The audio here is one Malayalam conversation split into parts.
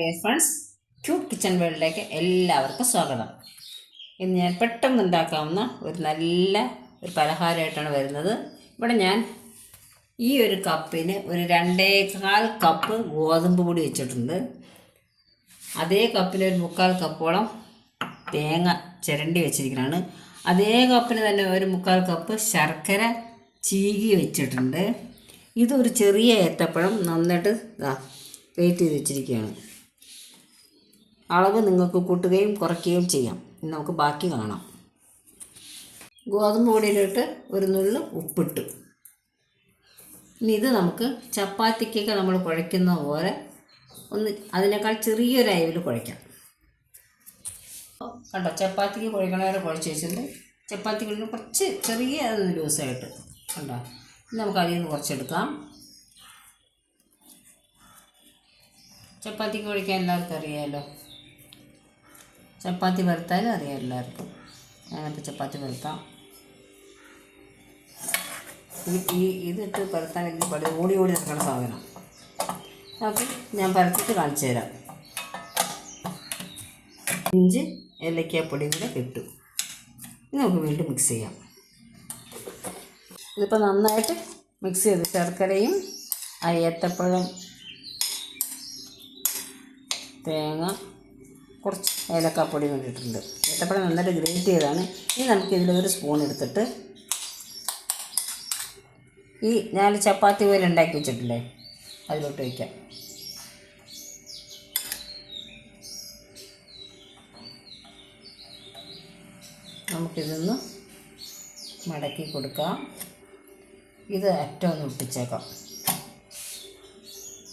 ഡിയർ ഫ്രണ്ട്സ് ക്യൂട്ട് കിച്ചൺ വേൾഡിലേക്ക് എല്ലാവർക്കും സ്വാഗതം. ഇന്ന് ഞാൻ പെട്ടെന്ന് ഉണ്ടാക്കാവുന്ന ഒരു നല്ല ഒരു പലഹാരമായിട്ടാണ് വരുന്നത്. ഇവിടെ ഞാൻ ഈ ഒരു കപ്പിന് ഒരു രണ്ടേകാൽ കപ്പ് ഗോതമ്പ് പൊടി വെച്ചിട്ടുണ്ട്. അതേ കപ്പിന് ഒരു മുക്കാൽ കപ്പോളം തേങ്ങ ചിരണ്ടി വെച്ചിരിക്കുന്നതാണ് അതേ കപ്പിന് തന്നെ ഒരു മുക്കാൽ കപ്പ് ശർക്കര ചീകി വെച്ചിട്ടുണ്ട്. ഇതൊരു ചെറിയ ഏത്തപ്പഴം നന്നായിട്ട് വെയിറ്റ് ചെയ്ത് വെച്ചിരിക്കുകയാണ്. അളവ് നിങ്ങൾക്ക് കൂട്ടുകയും കുറയ്ക്കുകയും ചെയ്യാം. ഇനി നമുക്ക് ബാക്കി കാണാം. ഗോതമ്പ് പൊടിയിലിട്ട് ഒരു നുള്ളു ഉപ്പിട്ടു. ഇനി ഇത് നമുക്ക് ചപ്പാത്തിക്കൊക്കെ നമ്മൾ കുഴയ്ക്കുന്ന പോലെ ഒന്ന് അതിനേക്കാൾ ചെറിയൊരു അയവിൽ കുഴയ്ക്കാം. കണ്ടോ ചപ്പാത്തിക്ക് കുഴക്കണ വരെ കുഴച്ച് വെച്ചിട്ടുണ്ട്. ചപ്പാത്തിക്കുള്ളിൽ കുറച്ച് ചെറിയ ലൂസായിട്ട് കണ്ടോ? നമുക്ക് അതിൽ നിന്ന് കുറച്ചെടുക്കാം. ചപ്പാത്തിക്ക് കുഴിക്കാൻ എല്ലാവർക്കും അറിയാമല്ലോ ചപ്പാത്തി വറുത്താലും അറിയാം എല്ലാവർക്കും. ഞാനപ്പോൾ ചപ്പാത്തി വറുത്താം. ഈ ഇതിട്ട് പരത്താൻ എനിക്ക് പടി ഓടി ഓടി നിൽക്കുന്ന സാധനം. അപ്പം ഞാൻ പരത്തിട്ട് കാണിച്ചു തരാം. ഇഞ്ചി ഏലക്കാപ്പൊടി കൂടെ കിട്ടും ഇനി നമുക്ക് വീണ്ടും മിക്സ് ചെയ്യാം. ഇതിപ്പോൾ നന്നായിട്ട് മിക്സ് ചെയ്ത്. ശർക്കരയും ആ ഏത്തപ്പഴം തേങ്ങ കുറച്ച് ഏലക്കാപ്പൊടി വേണ്ടിയിട്ടുണ്ട്. ഏത്തപ്പഴം നന്നായിട്ട് ഗ്രേറ്റ് ചെയ്താണ്. ഇനി നമുക്ക് ഇതിലൊരു സ്പൂൺ എടുത്തിട്ട് ഈ ഞാൻ ചപ്പാത്തി പോലെ ഉണ്ടാക്കി വെച്ചിട്ടില്ലേ? അതിലോട്ട് വയ്ക്കാം നമുക്കിതൊന്ന് മടക്കി കൊടുക്കാം. ഇത് അറ്റം ഒന്ന് ഒട്ടിച്ചേക്കാം.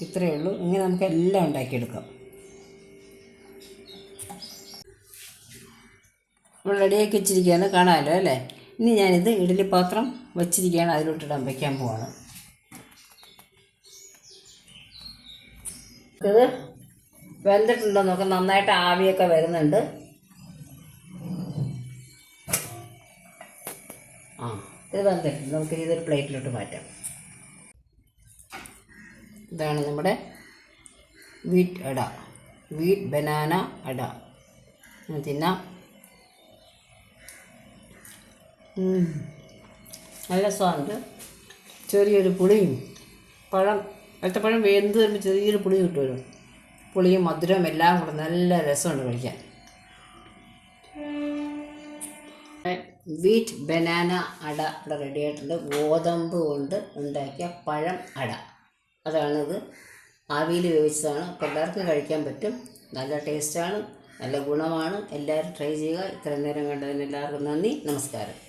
ഇത്രയേ ഉള്ളൂ. ഇങ്ങനെ നമുക്ക് എല്ലാം ഉണ്ടാക്കിയെടുക്കാം. നമ്മൾ റെഡിയാക്കി വെച്ചിരിക്കുകയാണ്. കാണാമല്ലോ അല്ലേ? ഇനി ഞാനിത് ഇഡലി പാത്രം വച്ചിരിക്കുകയാണ്. അതിലോട്ടിടാൻ വയ്ക്കാൻ പോവാണ്. ഇത് വെന്തിട്ടുണ്ടോ നോക്കാം. നന്നായിട്ട് ആവിയൊക്കെ വരുന്നുണ്ട്. ആ ഇത് വെന്തിട്ടുണ്ട്. നമുക്ക് ഇതൊരു പ്ലേറ്റിലോട്ട് മാറ്റാം. ഇതാണ് നമ്മുടെ വീറ്റ് അട. വീറ്റ് ബനാന അട. തിന്നാം. നല്ല സ്വാദുണ്ട് ചെറിയൊരു പുളിയും പഴം ഏത്തപ്പഴം വെന്ത് വരുമ്പോൾ ചെറിയൊരു പുളി കിട്ടുമല്ലോ പുളിയും മധുരവും എല്ലാം കൂടെ നല്ല രസമുണ്ട് കഴിക്കാൻ. വീറ്റ് ബനാന അട ഇവിടെ റെഡി ആയിട്ടുണ്ട്. ഗോതമ്പ് കൊണ്ട് ഉണ്ടാക്കിയ പഴം അട. അതാണിത്. ആവിയിൽ വേവിച്ചതാണ്. അപ്പോൾ എല്ലാവർക്കും കഴിക്കാൻ പറ്റും. നല്ല ടേസ്റ്റാണ് നല്ല ഗുണമാണ്. എല്ലാവരും ട്രൈ ചെയ്യുക. ഇത്രയും നേരം കണ്ടതിന് എല്ലാവർക്കും നന്ദി. നമസ്കാരം.